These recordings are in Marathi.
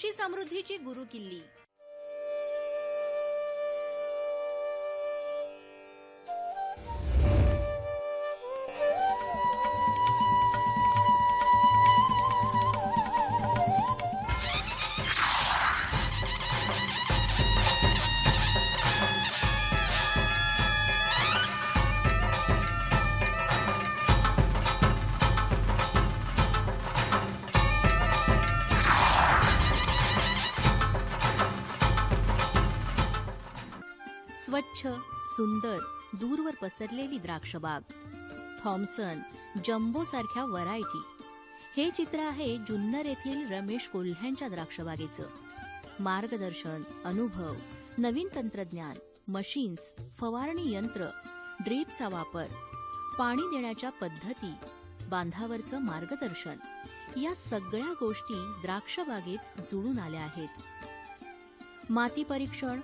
कृषी समृद्धीची गुरु किल्ली. स्वच्छ सुंदर दूरवर पसरलेली द्राक्षबाग. थॉम्सन जम्बो सारख्या व्हरायटी. हे चित्र आहे जुन्नर येथील रमेश कोल्ह्यांच्या द्राक्षबागेचं. मार्गदर्शन अनुभव नवीन तंत्रज्ञान मशीन्स फवारणी यंत्र ड्रीपचा वापर पाणी देण्याच्या पद्धती बांधावरचं मार्गदर्शन. या सगळ्या गोष्टी द्राक्षबागेत जुळून आल्या आहेत. माती परीक्षण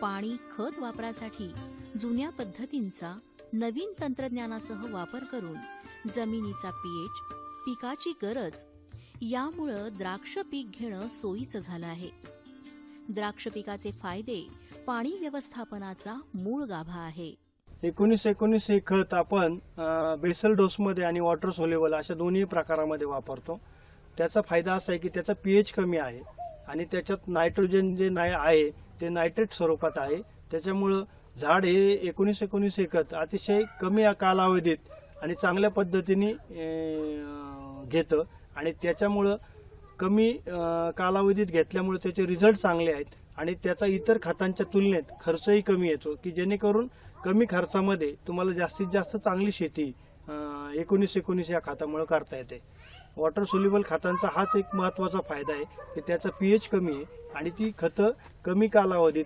पाणी खत वापरासाठी जुन्या पद्धतींचा नवीन तंत्रज्ञानासह वापर करून जमिनीचा पीएच पिकाची गरज यामुळं द्राक्ष पीक घेणं सोयीचं झालं आहे. द्राक्ष पिकाचे फायदे पाणी व्यवस्थापनाचा मूळ गाभा आहे. एकोणीस एकोणीस हे खत आपण बेसल डोसमध्ये आणि वॉटर सोलेबल अशा दोन्ही प्रकारामध्ये वापरतो. त्याचा फायदा असा आहे की त्याचा पीएच कमी आहे आणि त्याच्यात नायट्रोजन जे नाही आहे ते नायट्रेट स्वरूपात आहे. त्याच्यामुळं झाड हे एकोणीस एकोणीस एकत अतिशय कमी कालावधीत आणि चांगल्या पद्धतीने घेतं. आणि त्याच्यामुळं कमी कालावधीत घेतल्यामुळे त्याचे रिझल्ट चांगले आहेत. आणि त्याचा इतर खतांच्या तुलनेत खर्चही कमी येतो की जेणेकरून कमी खर्चामध्ये तुम्हाला जास्तीत जास्त चांगली शेती एकोणीस एकोणीस या खातामुळे करता येते. वॉटर सोल्युबल खतांचा हाच एक महत्त्वाचा फायदा आहे की त्याचा पीएच कमी आहे आणि ती खतं कमी कालावधीत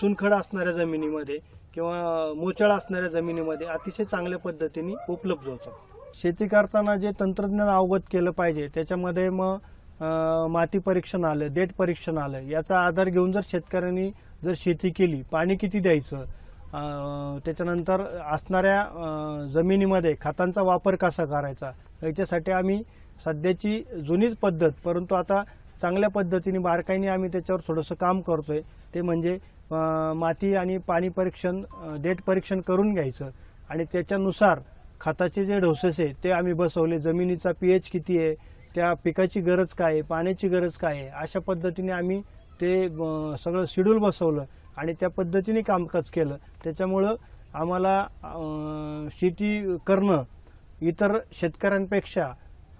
चुनखड असणाऱ्या जमिनीमध्ये किंवा मोचाळ असणाऱ्या जमिनीमध्ये अतिशय चांगल्या पद्धतीने उपलब्ध होतं शेती करताना जे तंत्रज्ञान अवगत केलं पाहिजे त्याच्यामध्ये मग माती परीक्षण आलं देठ परीक्षण आलं याचा आधार घेऊन जर शेतकऱ्यांनी जर शेती केली पाणी किती द्यायचं त्याच्यानंतर असणाऱ्या जमिनीमध्ये खतांचा वापर कसा करायचा? याच्यासाठी आम्ही सध्याची जुनीच पद्धत परंतु आता चांगल्या पद्धतीने बारकाईने आम्ही त्याच्यावर थोडंसं काम करतोय. ते म्हणजे माती आणि पाणी परीक्षण देठ परीक्षण करून घ्यायचं. आणि त्याच्यानुसार खताचे जे डोसेस आहे ते आम्ही बसवले. जमिनीचा पीएच किती आहे? त्या पिकाची गरज काय आहे? पाण्याची गरज काय आहे? अशा पद्धतीने आम्ही ते सगळं शेड्यूल बसवलं. आणि त्या पद्धतीने कामकाज केलं. त्याच्यामुळं आम्हाला शेती करणं इतर शेतकऱ्यांपेक्षा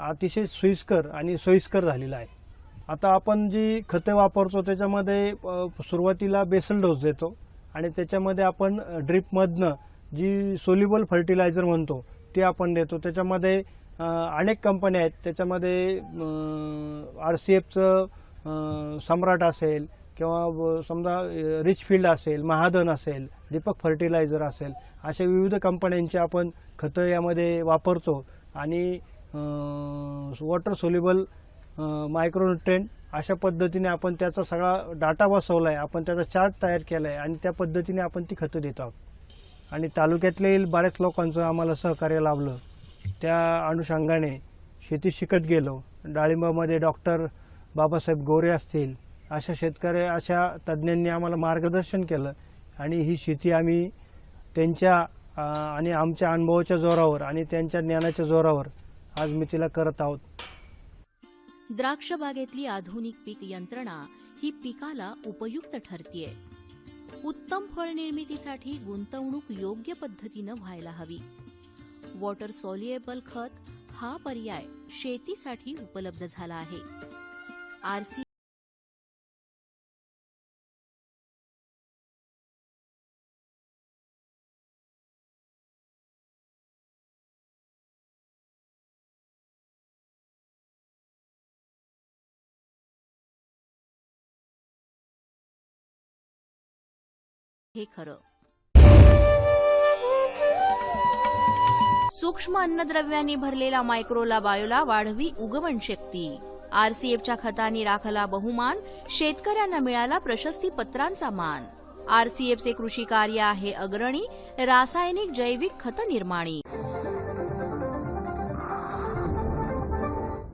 अतिशय सोयीस्कर आणि सोयीस्कर झालेलं आहे. आता आपण जी खतं वापरतो त्याच्यामध्ये सुरुवातीला बेसल डोस देतो आणि त्याच्यामध्ये आपण ड्रीपमधनं जी सोल्युबल फर्टिलायझर म्हणतो ते आपण देतो. त्याच्यामध्ये अनेक कंपन्या आहेत. त्याच्यामध्ये आर सी एफचं सम्राट असेल किंवा समजा रिचफील्ड असेल महादन असेल दीपक फर्टिलायझर असेल अशा विविध कंपन्यांची आपण खतं यामध्ये वापरतो. आणि वॉटर सोल्युबल मायक्रोन्युट्रेंट अशा पद्धतीने आपण त्याचा सगळा डाटा बसवला आहे आपण त्याचा चार्ट तयार केला आहे आणि त्या पद्धतीने आपण ती खतं देत आहोत. आणि तालुक्यातले बऱ्याच लोकांचं आम्हाला सहकार्य लाभलं. त्या अनुषंगाने शेती शिकत गेलो. डाळिंबामध्ये डॉक्टर बाबासाहेब गोरे असतील अशा शेतकरी अशा तज्ज्ञांनी आम्हाला मार्गदर्शन केलं. आणि ही शेती आम्ही त्यांच्या आणि आमच्या अनुभवाच्या जोरावर आणि त्यांच्या ज्ञानाच्या जोरावर आज मी तिला करत आहोत. द्राक्ष बागेतली आधुनिक पीक यंत्रणा ही पिकाला उपयुक्त ठरतीये. उत्तम फळ निर्मितीसाठी गुंतवणूक योग्य पद्धतीनं व्हायला हवी. वॉटर सॉल्युएबल खत हा पर्याय शेतीसाठी उपलब्ध झाला आहे. आरसी हे खरं. सूक्ष्म अन्नद्रव्यांनी भरलेला मायक्रोला बायोला वाढवी उगवण शक्ती. आरसीएफच्या खतांनी राखला बहुमान शेतकऱ्यांना मिळाला प्रशस्ती पत्रांचा मान. आरसीएफचे कृषी कार्य आहे अग्रणी रासायनिक जैविक खत निर्माणी.